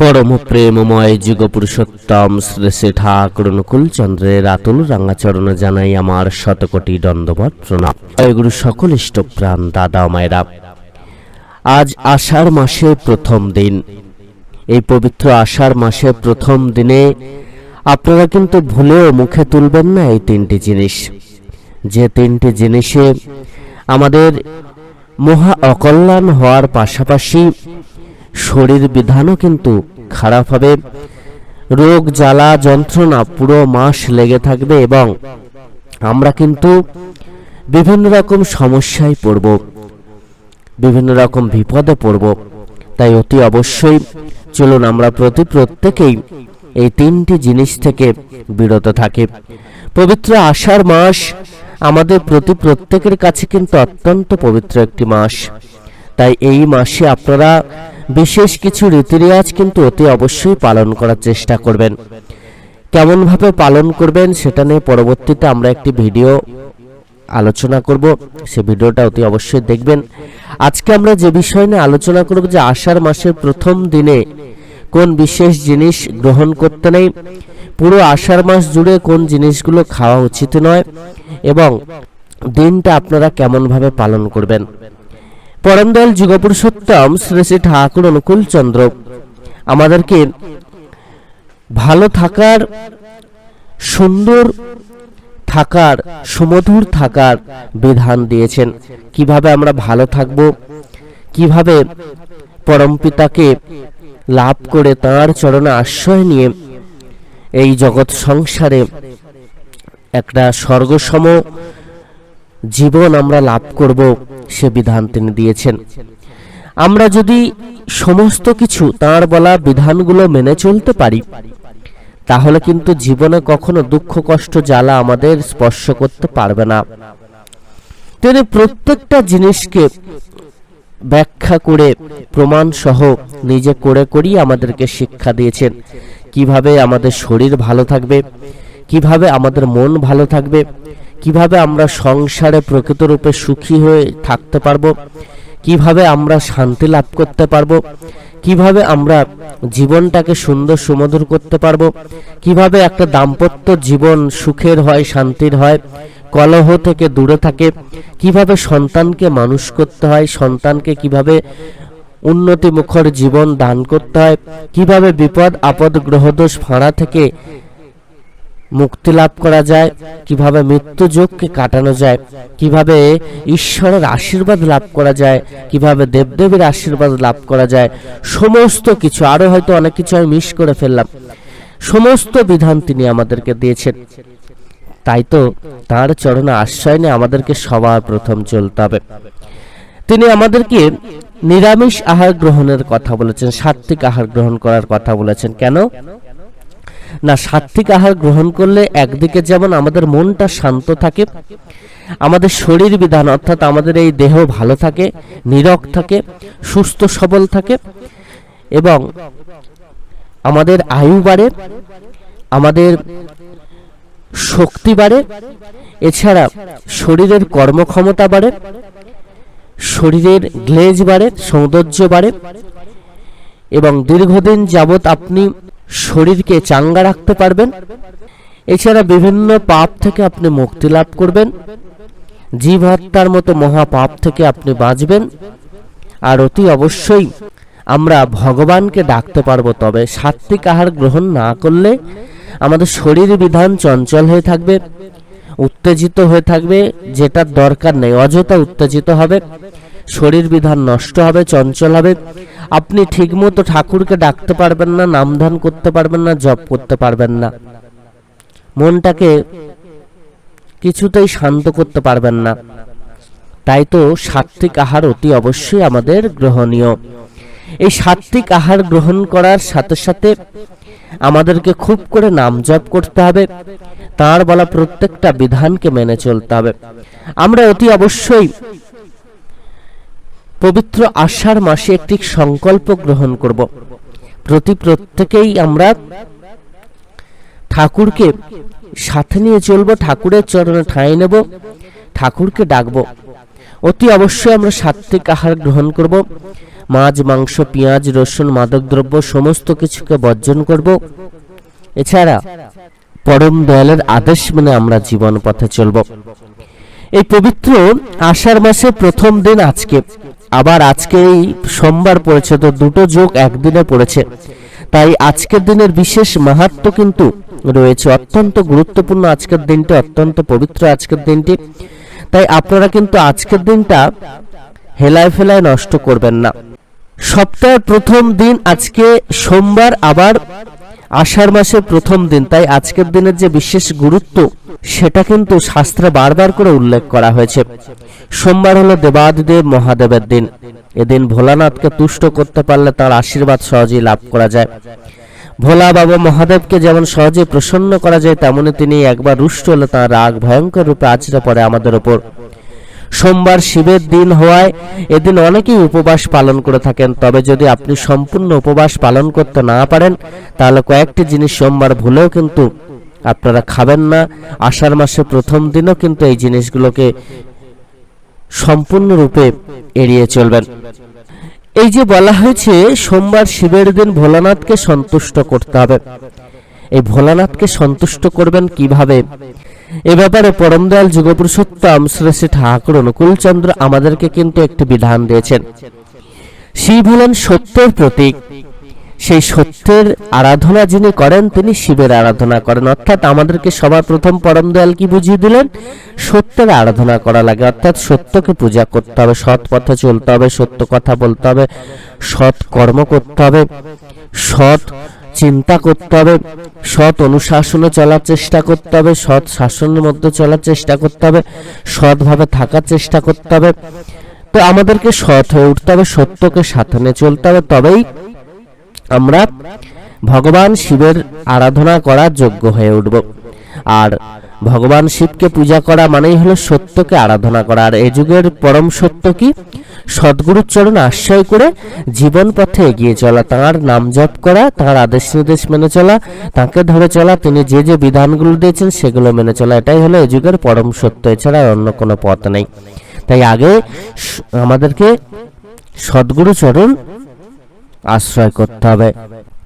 পরম প্রেমময় যুগ পুরুষোত্তম শ্রী শ্রী ঠাকুর অনুকূল চন্দ্রের আতুল রাঙ্গাচরণ জানাই আমার শতকোটি দণ্ডবত প্রণাম জয়গুরু সকল ইষ্টপ্রাণ দাদা ও মায়েরা। আজ আষাঢ় মাসের প্রথম দিন। এই পবিত্র আষাঢ় মাসের প্রথম দিনে আপনারা কিন্তু ভুলেও মুখে তুলবেন না এই তিনটি জিনিস। যে তিনটি জিনিসে আমাদের মহা অকল্যাণ হওয়ার পাশাপাশি শরীর বিধানও কিন্তু খারাপ হবে। রোগ, জ্বালা, যন্ত্রণা পুরো মাস লেগে থাকবে এবং আমরা কিন্তু বিভিন্ন রকম সমস্যায় পড়ব, বিভিন্ন রকম বিপদে পড়ব। তাই অতি অবশ্যই চলুন আমরা প্রতি প্রত্যেকেই এই তিনটি জিনিস থেকে বিরত থাকি। পবিত্র আষাঢ় মাস আমাদের প্রতি প্রত্যেকের কাছে কিন্তু অত্যন্ত পবিত্র একটি মাস। তাই এই মাসে আপনারা বিশেষ কিছু রীতিরেওয়াজ কিন্তু অতি অবশ্যই পালন করার চেষ্টা করবেন। কেমনভাবে পালন করবেন সেটা নিয়ে পরবর্তীতে আমরা একটি ভিডিও আলোচনা করব। সে ভিডিওটা অতি অবশ্যই দেখবেন। আজকে আমরা যে বিষয় নিয়ে আলোচনা করব যে আষাঢ় মাসের প্রথম দিনে কোন বিশেষ জিনিস গ্রহণ করতে নেই, পুরো আষাঢ় মাস জুড়ে কোন জিনিসগুলো খাওয়া উচিত নয়, এবং দিনটা আপনারা কেমনভাবে পালন করবেন। পরমদয়াল যুগপুরুষোত্তম শ্রী শ্রী ঠাকুর অনুকূল চন্দ্র। আমাদেরকে ভালো থাকার, সুন্দর থাকার, সুমধুর থাকার বিধান দিয়েছেন। কীভাবে আমরা ভালো থাকব? কীভাবে পরমপিতাকে লাভ করে তাঁর চরণে আশ্রয় নিয়ে এই জগৎ সংসারে একটা স্বর্গসম জীবন আমরা লাভ করব, সে বিধান তিনি দিয়েছেন। আমরা যদি সমস্ত কিছু তাঁর বলা বিধানগুলো মেনে চলতে পারি, তাহলে কিন্তু জীবনে কখনো দুঃখ, কষ্ট, জ্বালা আমাদের স্পর্শ করতে পারবে না। তিনি প্রত্যেকটা জিনিসকে ব্যাখ্যা করে প্রমাণ সহ নিজে করে করি আমাদেরকে শিক্ষা দিয়েছেন। কীভাবে আমাদের শরীর ভালো থাকবে, কীভাবে আমাদের মন ভালো থাকবে কীভাবে আমরা সংসারে প্রকৃত রূপে সুখী হয়ে থাকতে পারব? কীভাবে আমরা শান্তি লাভ করতে পারব? কীভাবে আমরা জীবনটাকে সুন্দর সুমধুর করতে পারব? কীভাবে একটা দাম্পত্য জীবন সুখের হয়, শান্তির হয়, কলহ থেকে দূরে থাকে? কীভাবে সন্তানকে মানুষ করতে হয়, সন্তানকে কীভাবে উন্নতি মুখর জীবন দান করতে হয়? কীভাবে বিপদ আপদ গ্রহদোষ, ফাঁড়া থেকে মুক্তি লাভ করা যায়, কীভাবে মৃত্যু যোগকে কাটানো যায়, কীভাবে ঈশ্বরের আশীর্বাদ লাভ করা যায়, কীভাবে দেবদেবীর আশীর্বাদ লাভ করা যায়, সমস্ত কিছু। আরও হয়তো অনেক কিছু আমি মিস করে ফেললাম। সমস্ত বিধান তিনি আমাদেরকে দিয়েছেন। তাই তো তার চরণে আশ্রয় নিয়ে আমাদেরকে সবার প্রথম চলতে হবে। তিনি আমাদেরকে নিরামিষ আহার গ্রহণের কথা বলেছেন সাত্বিক আহার গ্রহণ করার কথা বলেছেন। কেন? না সাত্বিক আহার গ্রহণ করলে একদিকে যেমন আমাদের মনটা শান্ত থাকে, আমাদের শরীর বিধান অর্থাৎ আমাদের এই দেহ ভালো থাকে নিরক থাকে, সুস্থ সবল থাকে এবং আমাদের আয়ু বাড়ে, আমাদের শক্তি বাড়ে, এছাড়া শরীরের কর্মক্ষমতা বাড়ে, শরীরের গ্লেজ বাড়ে, সৌন্দর্য বাড়ে এবং দীর্ঘদিন যাবৎ আপনি শরীরকে চাঙ্গা রাখতে পারবেন। এছাড়া বিভিন্ন পাপ থেকে আপনি মুক্তি লাভ করবেন। জীব হত্যার মতো মহা পাপ থেকে আপনি বাঁচবেন। আর অতি অবশ্যই আমরা ভগবানকে ডাকতে পারব, তবে সাত্বিক আহার গ্রহণ না করলে আমাদের শরীর বিধান চঞ্চল হয়ে থাকবে, উত্তেজিত হয়ে থাকবে, যেটার দরকার নেই, অযথা উত্তেজিত হবে। শরীর বিধান নষ্ট হবে, চঞ্চল হবে। আপনি ঠিকমতো ঠাকুরকে ডাকতে পারবেন না, নামধান করতে পারবেন না, জপ করতে পারবেন না। মনটাকে কিছুতেই শান্ত করতে পারবেন না। তাই তো সাত্বিক আহার অতি অবশ্যই আমাদের গ্রহণীয়। এই সাত্বিক আহার গ্রহণ করার সাথে সাথে আমাদেরকে খুব করে নাম জপ করতে হবে। তার বলা প্রত্যেকটা বিধানকে মেনে চলতে হবে। আমরা অতি অবশ্যই পবিত্র আষাঢ় মাসে একটি সংকল্প গ্রহণ করব। প্রতি প্রত্যেকেই আমরা ঠাকুরকে সাথে নিয়ে চলবো, ঠাকুরের চরণে ঠাঁই নেব, ঠাকুরকে ডাকবো। অতি অবশ্যই আমরা সাত্বিক আহার গ্রহণ করব। মাছ, মাংস, পেঁয়াজ, রসুন মাদকদ্রব্য সমস্ত কিছুকে বর্জন করব। এছাড়া পরম দয়ালের আদেশ মেনে আমরা জীবন পথে চলব। এই পবিত্র আষাঢ় মাসের প্রথম দিন আজকে। আবার আজকে এই সোমবার পড়েছে, তো দুটো যোগ একদিনে পড়েছে। তাই আজকের দিনের বিশেষ মাহাত্ম কিন্তু রয়েছে, অত্যন্ত গুরুত্বপূর্ণ আজকের দিনটি, অত্যন্ত পবিত্র আজকের দিনটি। তাই আপনারা কিন্তু আজকের দিনটা হেলায় ফেলায় নষ্ট করবেন না। সপ্তাহের প্রথম দিন আজকে সোমবার, আবার আষাঢ় মাসের প্রথম দিন। তাই আজকের দিনের যে বিশেষ গুরুত্ব সেটা কিন্তু শাস্ত্রে বারবার করে উল্লেখ করা হয়েছে। সোমবার হলো দেবাদিদেব মহাদেবের দিন। এদিন ভোলানাথকে তুষ্ট করতে পারলে তার আশীর্বাদ সহজেই লাভ করা যায়। ভোলা বাবা মহাদেবকে যেমন সহজে প্রসন্ন করা যায়, তেমনি তিনি একবার রুষ্ট হলে তাঁর রাগ ভয়ঙ্কর রূপে আছড়ে পড়ে আমাদের ওপর। সোমবার শিবের দিন হওয়ায় এদিন অনেকেই উপবাস পালন করে থাকেন। তবে যদি আপনি সম্পূর্ণ উপবাস পালন করতে না পারেন, তাহলে কয়েকটি জিনিস সোমবার ভুলেও কিন্তু আপনারা খাবেন না। আষাঢ় মাসে প্রথম দিনও কিন্তু এই জিনিসগুলোকে সম্পূর্ণরূপে এড়িয়ে চলবেন। এই যে বলা হয়েছে, সোমবার শিবের দিন ভোলানাথকে সন্তুষ্ট করতে হবে। এই ভোলানাথকে সন্তুষ্ট করবেন কীভাবে? এ ব্যাপারে পরমদয়াল যুগপুরুষোত্তম শ্রী শ্রী ঠাকুর অনুকূলচন্দ্র আমাদেরকে কিন্তু একটি বিধান দিয়েছেন। শিব হলেন সত্যের প্রতীক। সেই সত্যের আরাধনা যিনি করেন, তিনি শিবের আরাধনা করেন। অর্থাৎ আমাদেরকে সবার প্রথম পরম দয়াল কি বুঝিয়ে দিলেন? সত্যের আরাধনা করা লাগে। অর্থাৎ সত্যকে পূজা করতে হবে, সৎ পথে চলতে হবে, সত্য কথা বলতে হবে, সৎ কর্ম করতে হবে, সৎ চিন্তা করতে হবে, সৎ অনুশাসনে চলার চেষ্টা করতে হবে, সৎ শাসনের মধ্যে চলার চেষ্টা করতে হবে, সৎভাবে থাকার চেষ্টা করতে হবে। তো আমাদেরকে সৎ হয়ে উঠতে হবে, সত্যকে সাথে নিয়ে চলতে হবে। তবেই আমরা ভগবান শিবের আরাধনা করার যোগ্য হয়ে উঠব। আর ভগবান শিবকে পূজা করা মানেই হলো সত্যকে আরাধনা করা। আর এই যুগের পরম সত্য কি? সদ্গুরুর চরণ আশ্রয় করে জীবন পথে এগিয়ে চলা, তাঁর নাম জপ করা, তাঁর আদেশ নির্দেশ মেনে চলা, তাকে ধরে চলা, তিনি যে যে বিধানগুলো দিয়েছেন সেগুলো মেনে চলা, এটাই হলো এই যুগের পরম সত্য। এছাড়া অন্য কোনো পথ নেই। তাই আগে আমাদেরকে সদ্গুরু চরণ আশ্রয় করতে হবে।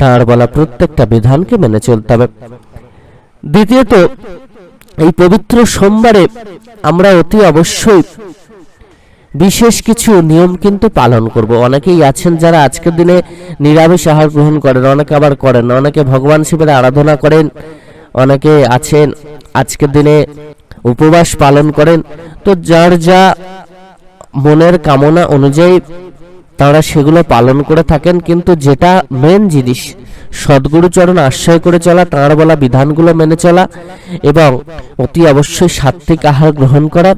তার বলা প্রত্যেকটা বিধানকে মেনে চলতে হবে। দ্বিতীয়ত, এই পবিত্র সোমবারে আমরা অতি অবশ্যই বিশেষ কিছু নিয়ম কিন্তু পালন করব। অনেকেই আছেন যারা আজকের দিনে নিরামিষ আহার গ্রহণ করেন, অনেকে আবার করেন অনেকে ভগবান শিবের আরাধনা করেন, অনেকে আছেন আজকের দিনে উপবাস পালন করেন। তো যার যা মনের কামনা অনুযায়ী তারা সেগুলো পালন করে থাকেন, কিন্তু যেটা মেন জিনিস সদ্গুরুচরণ আশ্রয় করে চলা, তাঁর বলা বিধানগুলো মেনে চলা এবং অতি অবশ্যই সাত্বিক আহার গ্রহণ করা,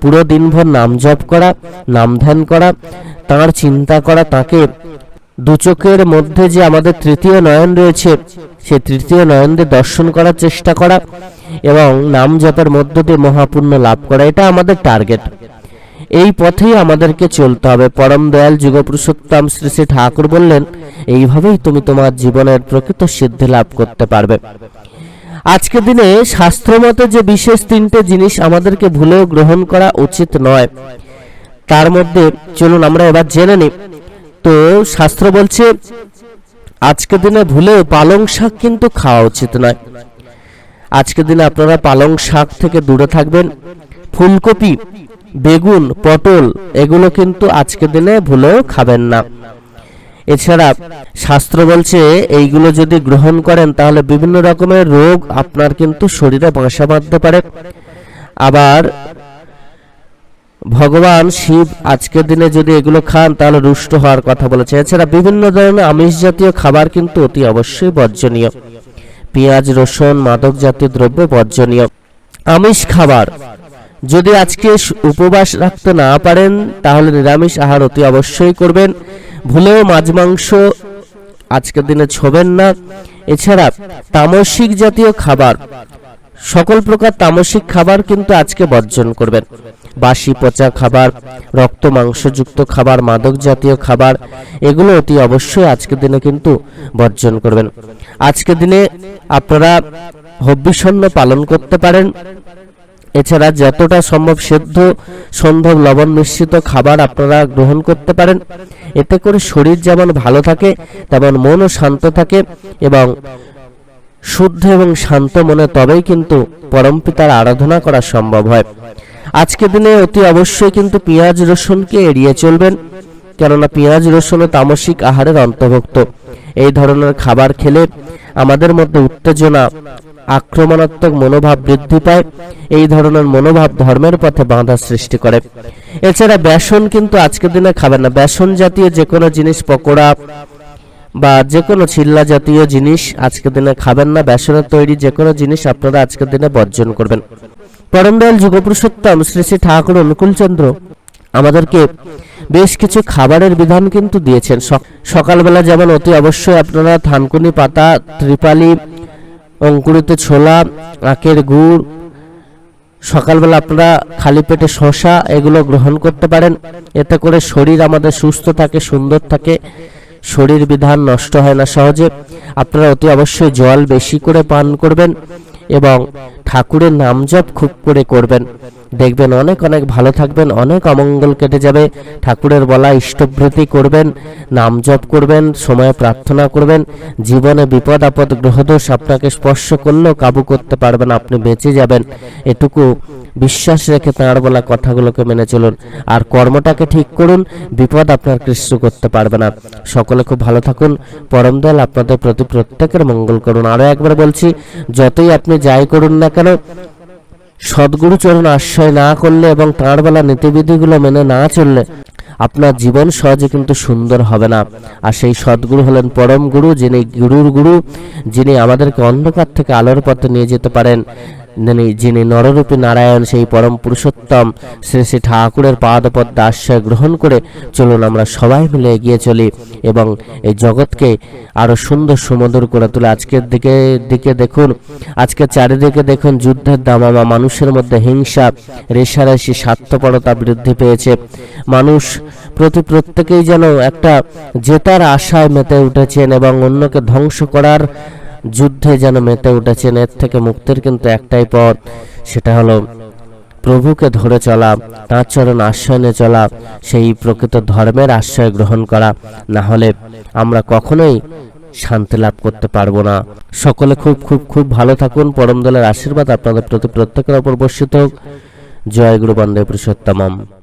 পুরো দিনভর নাম জপ করা, নাম ধ্যান করা, তাঁর চিন্তা করা, তাকে দু চোখের মধ্যে যে আমাদের তৃতীয় নয়ন রয়েছে, সে তৃতীয় নয়ন দিয়ে দর্শন করার চেষ্টা করা এবং নাম জপের মধ্য দিয়ে মহাপুণ্য লাভ করা, এটা আমাদের টার্গেট এই পথেই আমাদেরকে চলতে হবে। পরম দয়াল যুগপুরুষোত্তম শ্রী শ্রী ঠাকুর বললেন, এইভাবেই তুমি তোমার জীবনের প্রকৃত সিদ্ধি লাভ করতে পারবে। আজকের দিনে শাস্ত্রমতে যে বিশেষ তিনটে জিনিস আমাদেরকে ভুলেও গ্রহণ করা উচিত নয়, তার মধ্যে চলুন আমরা এবার জেনে নিই। তো শাস্ত্র বলছে আজকের দিনে ভুলেও পালং শাক কিন্তু খাওয়া উচিত নয়। আজকের দিনে আপনারা পালং শাক থেকে দূরে থাকবেন। ফুলকপি বেগুন, পটল, এগুলো কিন্তু আজকের দিনে ভুলেও খাবেন না। এছাড়া শাস্ত্র বলছে, এইগুলো যদি গ্রহণ করেন, তাহলে বিভিন্ন রকমের রোগ আপনার কিন্তু শরীরে বাসা বাঁধতে পারে। আবার ভগবান শিব আজকের দিনে যদি এগুলো খান, তাহলে রুষ্ট হওয়ার কথা বলেছে। এছাড়া বিভিন্ন ধরনের আমিষ জাতীয় খাবার কিন্তু অতি অবশ্যই বর্জনীয়। পেঁয়াজ, রসুন, মাদক জাতীয় দ্রব্য বর্জনীয়। আমিষ খাবার যদি আজকে উপবাস রাখতে না পারেন, তাহলে নিরামিষ আহার অতি অবশ্যই করবেন। ভুলেও মাছ মাংস আজকের দিনে ছোবেন না। এছাড়া তামসিক জাতীয় খাবার, সকল প্রকার তামসিক খাবার কিন্তু আজকে বর্জন করবেন। বাসি পচা খাবার, রক্ত মাংসযুক্ত খাবার, মাদক জাতীয় খাবার, এগুলো অতি অবশ্যই আজকের দিনে কিন্তু বর্জন করবেন। আজকের দিনে আপনারা হব্বিষণ্ণ পালন করতে পারেন। এছাড়া যতটা সম্ভব সেদ্ধ, সম্ভব লবণ মিশ্রিত খাবার আপনারা গ্রহণ করতে পারেন। এতে করে শরীর যেমন ভালো থাকে, তেমন মনও শান্ত থাকে এবং শুদ্ধ এবং শান্ত মনে তবেই কিন্তু পরমপিতার আরাধনা করা সম্ভব হয়। আজকের দিনে অতি অবশ্যই কিন্তু পেঁয়াজ রসুনকে এড়িয়ে চলবেন, কেননা পেঁয়াজ রসুন তামসিক আহারের অন্তর্ভুক্ত। এই ধরনের খাবার খেলে আমাদের মধ্যে উত্তেজনা, আক্রমণাত্মক মনোভাব বৃদ্ধি পায়। এই ধরনের মনোভাব ধর্মের পথে বাধা সৃষ্টি করে। এছাড়া বেসন কিন্তু আজকের দিনে খাবেন না। বেসন জাতীয় যে কোনো জিনিস, পকোড়া বা যে কোনো চিল্লা জাতীয় জিনিস আজকের দিনে খাবেন না। বেসনের তৈরি যে কোনো জিনিস আপনারা আজকের দিনে বর্জন করবেন। পরমদয়াল যুগপুরুষোত্তম শ্রী শ্রী ঠাকুর অনুকূলচন্দ্র আমাদেরকে বেশ কিছু খাবারের বিধান কিন্তু দিয়েছেন। সকালবেলা যেমন অতি অবশ্যই আপনারা থানকুনি পাতা, ত্রিপালি, অঙ্কুরিত ছোলা, আখের গুড়, সকালবেলা আপনারা খালি পেটে শশা এগুলো গ্রহণ করতে পারেন। এতে করে শরীর আমাদের সুস্থ থাকে, সুন্দর থাকে। শরীর বিধান নষ্ট হয় না সহজে। আপনারা অতি অবশ্যই জল বেশি করে পান করবেন। এবং ঠাকুরের নাম জপ খুব করে করবেন। দেখবেন অনেক অনেক ভালো থাকবেন, অনেক অমঙ্গল কেটে যাবে। ঠাকুরের বলা ইষ্টভৃতি করবেন, নাম জপ করবেন, সময়ে প্রার্থনা করবেন। জীবনে বিপদ, আপদ, গ্রহদোষ আপনাকে স্পর্শ করলেও কাবু করতে পারবেন, আপনি বেঁচে যাবেন। এটুকু বিশ্বাস রেখে তাঁর বলা কথাগুলোকে মেনে চলুন। আর কর্মটাকে ঠিক করুন, বিপদ আপনার কৃষ্ণ করতে পারবে না। সকলে খুব ভালো থাকুন, পরম দয়াল আপনাদের প্রতি প্রত্যেকের মঙ্গল করুন। আরও একবার বলছি, যতই আপনি যাই করুন না কেন, সদ্গুরু চরণ আশ্রয় না করলে এবং তাঁর বেলা নীতিবিধিগুলো মেনে না চললে আপনার জীবন সহজে কিন্তু সুন্দর হবে না। আর সেই সদ্গুরু হলেন পরম গুরু, যিনি গুরুর গুরু, যিনি আমাদেরকে অন্ধকার থেকে আলোর পথে নিয়ে যেতে পারেন। যিনি নররূপী নারায়ণ সেই পরম পুরুষোত্তম শ্রী শ্রী ঠাকুরের পাদপদ্ম আশ্রয় গ্রহণ করে চলুন আমরা সবাই মিলে এগিয়ে চলি এবং এই জগৎকে আরও সুন্দর সুমধুর করে তুলে আজকের দিকে দিকে দেখুন। আজকে চারিদিকে দেখুন যুদ্ধের দামামা, মানুষের মধ্যে হিংসা, রেশারেশি, স্বার্থপরতা বৃদ্ধি পেয়েছে। মানুষ প্রতি প্রত্যেকেই যেন একটা জেতার আশায় মেতে উঠেছেন এবং অন্যকে ধ্বংস করার যুদ্ধে যেন মেতে উঠেছেন এর থেকে মুক্তির কিন্তু একটাই পথ, সেটা হলো প্রভুকে ধরে চলা, তাঁর চরণ আশ্রয়নে চলা, সেই প্রকৃত ধর্মের আশ্রয় গ্রহণ করা, না হলে আমরা কখনোই শান্তি লাভ করতে পারব না। সকলে খুব খুব খুব ভালো থাকুন, পরম দলের আশীর্বাদ আপনাদের প্রতি প্রত্যেকের ওপর বর্ষিত হোক। জয় গুরু বন্দে পুরুষোত্তমম।